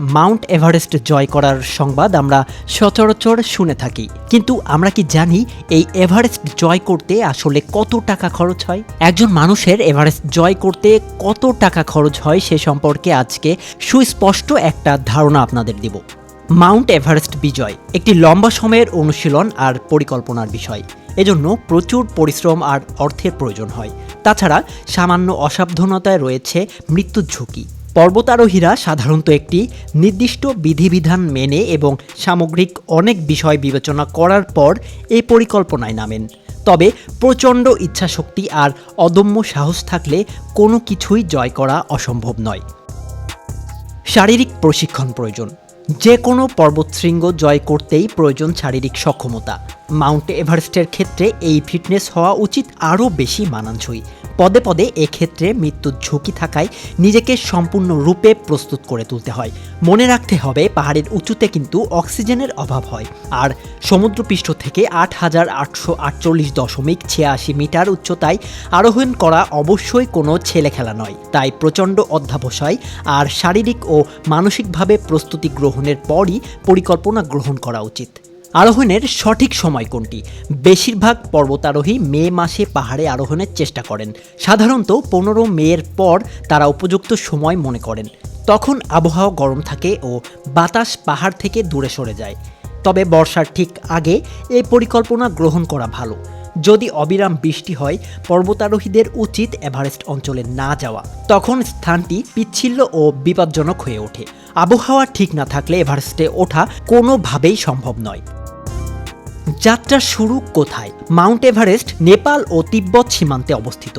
Mount Everest জয় করার সংবাদ আমরা সচরাচর শুনে থাকি। কিন্তু আমরা কি জানি এই এভারেস্ট জয় করতে আসলে কত টাকা খরচ হয়? একজন মানুষের এভারেস্ট জয় করতে কত টাকা খরচ হয় সে সম্পর্কে আজকে সুস্পষ্ট একটা ধারণা আপনাদের দিব। মাউন্ট এভারেস্ট বিজয় একটি লম্বা সময়ের অনুশীলন আর পরিকল্পনার বিষয়। এজন্য প্রচুর পরিশ্রম আর অর্থের প্রয়োজন হয়। তাছাড়া সামান্য অসাবধানতায় রয়েছে মৃত্যুর ঝুঁকি। পর্বতারোহীরা সাধারণত একটি নির্দিষ্ট বিধিবিধান মেনে এবং সামগ্রিক অনেক বিষয় বিবেচনা করার পর এই পরিকল্পনায় নামেন। তবে প্রচণ্ড ইচ্ছাশক্তি আর অদম্য সাহস থাকলে কোনো কিছুই জয় করা অসম্ভব নয়। শারীরিক প্রশিক্ষণ প্রয়োজন। যে কোনো পর্বতশৃঙ্গ জয় করতেই প্রয়োজন শারীরিক সক্ষমতা। মাউন্ট এভারেস্টের ক্ষেত্রে এই ফিটনেস হওয়া উচিত আরও বেশি মানানসই। পদে পদে এক্ষেত্রে মৃত্যুর ঝুঁকি থাকায় নিজেকে সম্পূর্ণ রূপে প্রস্তুত করে তুলতে হয়। মনে রাখতে হবে, পাহাড়ের উঁচুতে কিন্তু অক্সিজেনের অভাব হয়। আর সমুদ্রপৃষ্ঠ থেকে আট হাজার আটশো আটচল্লিশ দশমিক ছিয়াশি মিটার উচ্চতায় আরোহণ করা অবশ্যই কোনো ছেলে খেলা নয়। তাই প্রচণ্ড অধ্যাবসায় আর শারীরিক ও মানসিকভাবে প্রস্তুতি গ্রহণের পরই পরিকল্পনা গ্রহণ করা উচিত। আরোহণের সঠিক সময় কোনটি? বেশিরভাগ পর্বতারোহী মে মাসে পাহাড়ে আরোহণের চেষ্টা করেন। সাধারণত পনেরো মেয়ের পর তারা উপযুক্ত সময় মনে করেন। তখন আবহাওয়া গরম থাকে ও বাতাস পাহাড় থেকে দূরে সরে যায়। তবে বর্ষার ঠিক আগে এই পরিকল্পনা গ্রহণ করা ভালো। যদি অবিরাম বৃষ্টি হয়, পর্বতারোহীদের উচিত এভারেস্ট অঞ্চলে না যাওয়া। তখন স্থানটি পিচ্ছিল্য ও বিপজ্জনক হয়ে ওঠে। আবহাওয়া ঠিক না থাকলে এভারেস্টে ওঠা কোনোভাবেই সম্ভব নয়। যাত্রা শুরু কোথায়? মাউন্ট এভারেস্ট, নেপাল ও তিব্বত সীমান্তে অবস্থিত।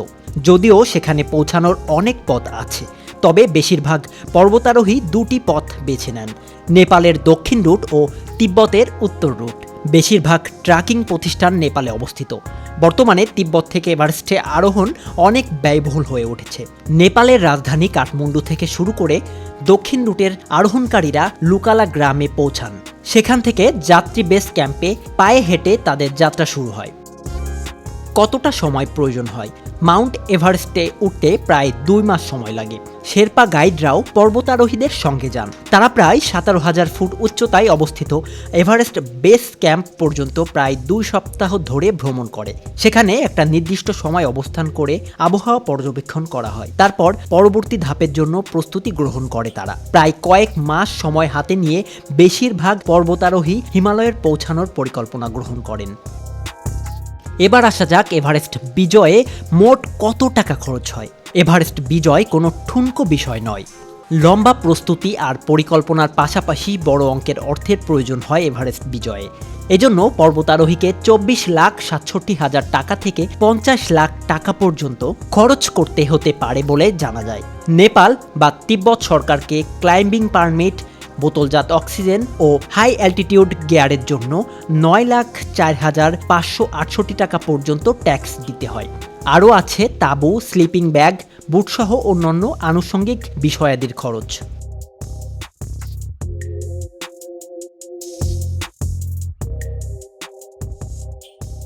যদিও সেখানে পৌঁছানোর অনেক পথ আছে, তবে বেশিরভাগ পর্বতারোহী দুটি পথ বেছে নেন, নেপালের দক্ষিণ রুট ও তিব্বতের উত্তর রুট। বেশিরভাগ ট্রাকিং প্রতিষ্ঠান নেপালে অবস্থিত। বর্তমানে তিব্বত থেকে এভারেস্টে আরোহণ অনেক ব্যয়বহুল হয়ে উঠেছে। নেপালের রাজধানী কাঠমান্ডু থেকে শুরু করে দক্ষিণ রুটের আরোহণকারীরা লুকালা গ্রামে পৌঁছান। সেখান থেকে যাত্রী বেস ক্যাম্পে পায়ে হেঁটে তাদের যাত্রা শুরু হয়। কতটা সময় প্রয়োজন হয়? মাউন্ট এভারেস্টে উঠতে প্রায় দুই মাস সময় লাগে। শেরপা গাইডরাও পর্বতারোহীদের সঙ্গে যান। তারা প্রায় সতেরো হাজার ফুট উচ্চতায় অবস্থিত এভারেস্ট বেস ক্যাম্প পর্যন্ত প্রায় দুই সপ্তাহ ধরে ভ্রমণ করে। সেখানে একটা নির্দিষ্ট সময় অবস্থান করে আবহাওয়া পর্যবেক্ষণ করা হয়। তারপর পরবর্তী ধাপের জন্য প্রস্তুতি গ্রহণ করে তারা। প্রায় কয়েক মাস সময় হাতে নিয়ে বেশিরভাগ পর্বতারোহী হিমালয়ের পৌঁছানোর পরিকল্পনা গ্রহণ করেন। এবার আসা যাক এভারেস্ট বিজয়ে মোট কত টাকা খরচ হয়। এভারেস্ট বিজয় কোনো ঠুনকো বিষয় নয়। লম্বা প্রস্তুতি আর পরিকল্পনার পাশাপাশি বড় অঙ্কের অর্থের প্রয়োজন হয় এভারেস্ট বিজয়ে। এজন্য পর্বতারোহীকে চব্বিশ লাখ সাতষট্টি হাজার টাকা থেকে পঞ্চাশ লাখ টাকা পর্যন্ত খরচ করতে হতে পারে বলে জানা যায়। নেপাল বা তিব্বত সরকারকে ক্লাইম্বিং পারমিট, বোতলজাত অক্সিজেন ও হাই অ্যালটিটিউড গেয়ারের জন্য নয় লাখ চার হাজার পাঁচশো আটষট্টি টাকা পর্যন্ত ট্যাক্স দিতে হয়। আরও আছে তাঁবু স্লিপিং ব্যাগ বুটসহ অন্যান্য আনুষঙ্গিক বিষয়াদির খরচ।